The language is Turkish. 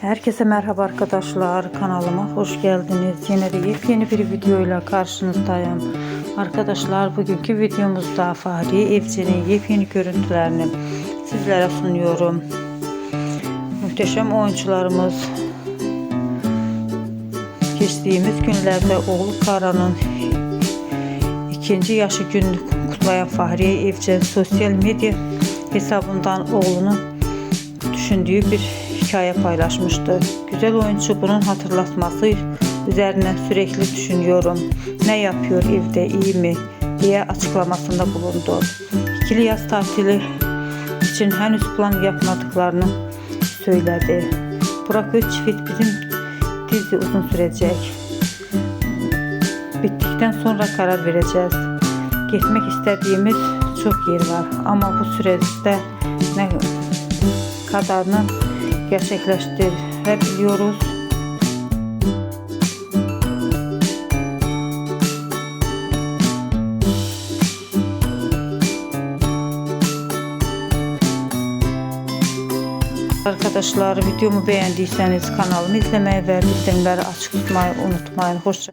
Herkese merhaba arkadaşlar. Kanalıma hoş geldiniz. Yine de yepyeni bir videoyla karşınızdayım. Arkadaşlar bugünkü videomuzda Fahri Evcen'in yepyeni görüntülerini sizlere sunuyorum. Muhteşem oyuncularımız geçtiğimiz günlerde oğlu Kara'nın ikinci yaşı gününü kutlayan Fahriye Evcen sosyal medya hesabından oğlunun düşündüğü bir hikaye paylaşmıştı. Güzel oyuncu bunun hatırlatması üzerine sürekli düşünüyorum. Ne yapıyor evde iyi mi diye açıklamasında bulundu. İkili yaz tatili için henüz plan yapmadıklarını söyledi. Burak Özçivit bizim dizi uzun sürecek. Bittikten sonra karar vereceğiz. Gitmek istediğimiz çok yer var ama bu süreçte ne kadarını gerçekleştirebiliyoruz. Arkadaşlar videomu beğendiyseniz kanalımı izlemeyi ve bildirimleri açık tutmayı unutmayın. Hoşça